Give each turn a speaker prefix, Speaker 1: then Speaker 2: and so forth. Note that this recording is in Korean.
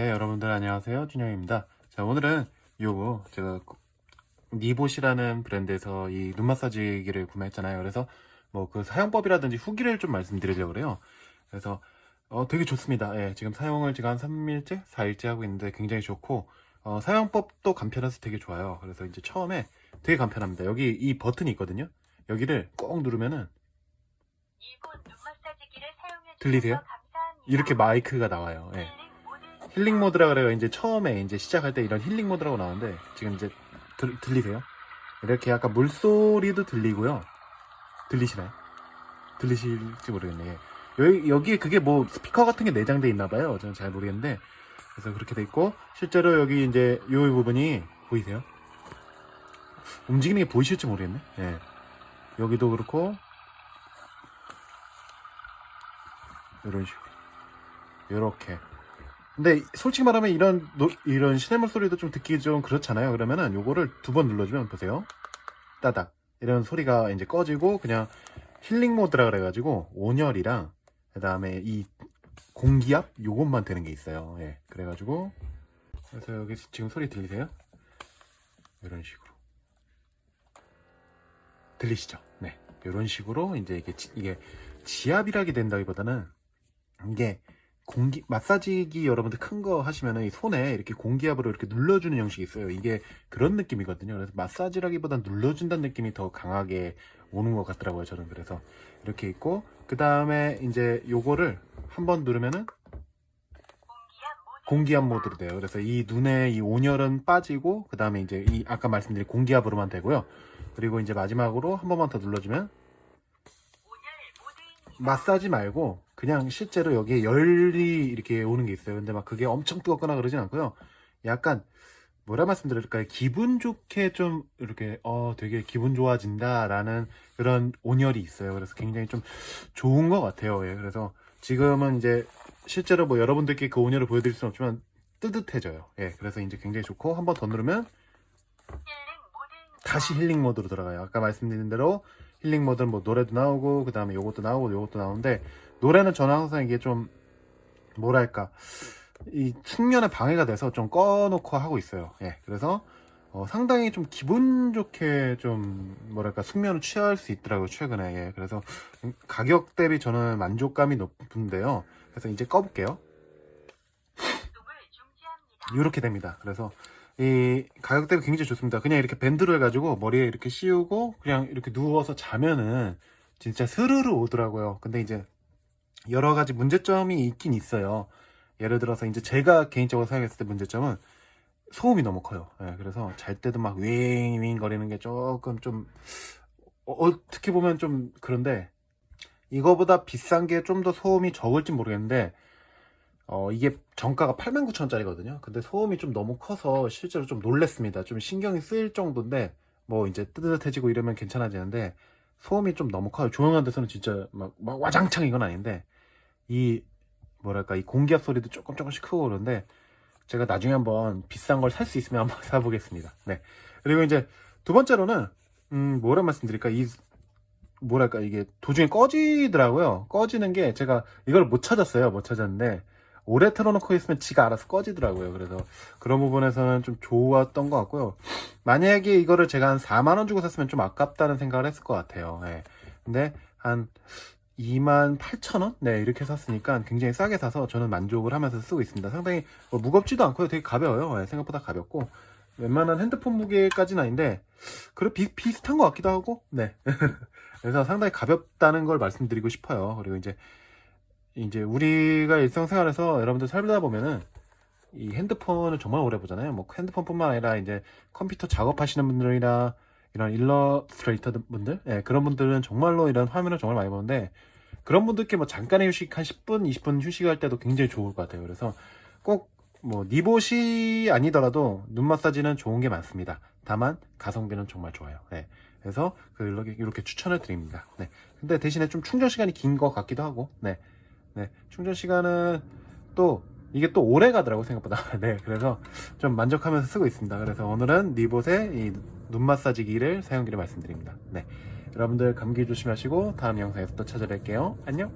Speaker 1: 네, 여러분들 안녕하세요. 준영입니다. 자, 오늘은 요거 제가 니봇이라는 브랜드에서 이 눈 마사지기를 구매했잖아요. 그래서 뭐 그 사용법이라든지 후기를 좀 말씀드리려고 그래요. 그래서 어, 되게 좋습니다. 예, 지금 사용을 지금 한 3일째, 4일째 하고 있는데 굉장히 좋고 어, 사용법도 간편해서 되게 좋아요. 그래서 이제 처음에 되게 간편합니다. 여기 이 버튼이 있거든요. 여기를 꼭 누르면은 들리세요? 이렇게 마이크가 나와요. 예.
Speaker 2: 힐링 모드
Speaker 1: 힐링 모드라 그래요. 이제 처음에 이제 시작할 때 이런 힐링 모드라고 나오는데 지금 이제 들, 들리세요? 이렇게 약간 물소리도 들리고요. 들리시나요? 들리실지 모르겠네. 여기 여기에 그게 뭐 스피커 같은 게 내장돼 있나 봐요. 저는 잘 모르겠는데 그래서 그렇게 돼 있고 실제로 여기 이제 요 부분이 보이세요? 움직이는 게 보이실지 모르겠네. 예. 여기도 그렇고 이런 식으로 이렇게 근데 솔직히 말하면 이런 노- 이런 시네물 소리도 좀 듣기 좀 그렇잖아요. 그러면은 요거를 두 번 눌러주면 보세요. 따닥 이런 소리가 이제 꺼지고 그냥 힐링 모드라 그래가지고 온열이랑 그 다음에 이 공기압 요것만 되는 게 있어요. 예, 그래가지고 그래서 여기 지금 소리 들리세요? 이런 식으로 들리시죠? 네, 이런 식으로 이제 이게 지- 이게 지압이라기 된다기보다는 이게 공기 마사지기 여러분들 큰 거 하시면은 이 손에 이렇게 공기압으로 이렇게 눌러주는 형식이 있어요. 이게 그런 느낌이거든요. 그래서 마사지라기보다 눌러준다는 느낌이 더 강하게 오는 것 같더라고요. 저는 그래서 이렇게 있고 그 다음에 이제 요거를 한번 누르면은
Speaker 2: 공기압 모드
Speaker 1: 공기압 모드로 돼요. 그래서 이 눈에 이 온열은 빠지고 그 다음에 이제 이 아까 말씀드린 공기압으로만 되고요. 그리고 이제 마지막으로 한 번만 더 눌러주면. 마사지 말고 그냥 실제로 여기에 열이 이렇게 오는 게 있어요. 근데 막 그게 엄청 뜨겁거나 그러진 않고요. 약간 뭐라 말씀드릴까요? 기분 좋게 좀 이렇게 어 되게 기분 좋아진다라는 그런 온열이 있어요. 그래서 굉장히 좀 좋은 것 같아요. 예. 그래서 지금은 이제 실제로 뭐 여러분들께 그 온열을 보여드릴 수는 없지만 뜨뜻해져요. 예. 그래서 이제 굉장히 좋고 한 번 더 누르면. 다시 힐링 모드로 들어가요. 아까 말씀드린 대로 힐링 모드는 뭐 노래도 나오고 그 다음에 요것도 나오고 요것도 나오는데 노래는 저는 항상 이게 좀 뭐랄까 이 숙면에 방해가 돼서 좀 꺼놓고 하고 있어요. 예, 그래서 어, 상당히 좀 기분 좋게 좀 뭐랄까 숙면을 취할 수 있더라고요 최근에. 예, 그래서 가격 대비 저는 만족감이 높은데요. 그래서 이제 꺼볼게요. 이렇게 됩니다. 그래서 이 가격 대비 굉장히 좋습니다. 그냥 이렇게 밴드로 해가지고 머리에 이렇게 씌우고 그냥 이렇게 누워서 자면은 진짜 스르르 오더라고요. 근데 이제 여러 가지 문제점이 있긴 있어요. 예를 들어서 이제 제가 개인적으로 사용했을 때 문제점은 소음이 너무 커요. 예, 그래서 잘 때도 막 윙윙 거리는 게 조금 좀 어, 어떻게 보면 좀 그런데 이거보다 비싼 게 좀 더 소음이 적을지 모르겠는데 어, 이게 정가가 89,000원짜리거든요. 근데 소음이 좀 너무 커서 실제로 좀 놀랬습니다. 좀 신경이 쓰일 정도인데, 뭐 이제 뜨뜻해지고 이러면 괜찮아지는데, 소음이 좀 너무 커요. 조용한 데서는 진짜 막, 막 와장창 이건 아닌데, 이, 뭐랄까, 이 공기압 소리도 조금 조금씩 크고 그러는데, 제가 나중에 한번 비싼 걸 살 수 있으면 한번 사보겠습니다. 네. 그리고 이제 두 번째로는, 음, 뭐라 말씀드릴까, 이, 뭐랄까, 이게 도중에 꺼지더라고요. 꺼지는 게 제가 이걸 못 찾았어요. 못 찾았는데, 오래 틀어놓고 있으면 지가 알아서 꺼지더라고요. 그래서 그런 부분에서는 좀 좋았던 것 같고요. 만약에 이거를 제가 한 4만 원 주고 샀으면 좀 아깝다는 생각을 했을 것 같아요. 예. 근데 한 2만 8천원? 네, 이렇게 샀으니까 굉장히 싸게 사서 저는 만족을 하면서 쓰고 있습니다. 상당히 뭐 무겁지도 않고요. 되게 가벼워요. 예, 생각보다 가볍고. 웬만한 핸드폰 무게까지는 아닌데, 그래, 비, 비슷한 것 같기도 하고, 네. 그래서 상당히 가볍다는 걸 말씀드리고 싶어요. 그리고 이제 이제 우리가 일상생활에서 여러분들 살다 보면은 이 핸드폰을 정말 오래 보잖아요. 뭐 핸드폰뿐만 아니라 이제 컴퓨터 작업하시는 분들이나 이런 일러스트레이터 분들, 예, 그런 분들은 정말로 이런 화면을 정말 많이 보는데 그런 분들께 뭐 잠깐의 휴식 한 10분, 20분 휴식할 때도 굉장히 좋을 것 같아요. 그래서 꼭 뭐 니봇이 아니더라도 눈 마사지는 좋은 게 많습니다. 다만 가성비는 정말 좋아요. 예. 그래서 그 이렇게, 추천을 드립니다. 네. 근데 대신에 좀 충전 시간이 긴 것 같기도 하고, 네. 네, 충전 시간은 또 이게 또 오래 가더라고 생각보다. 네, 그래서 좀 만족하면서 쓰고 있습니다. 그래서 오늘은 리봇의 이 눈 마사지기를 사용기를 말씀드립니다. 네, 여러분들 감기 조심하시고 다음 영상에서 또 찾아뵐게요. 안녕.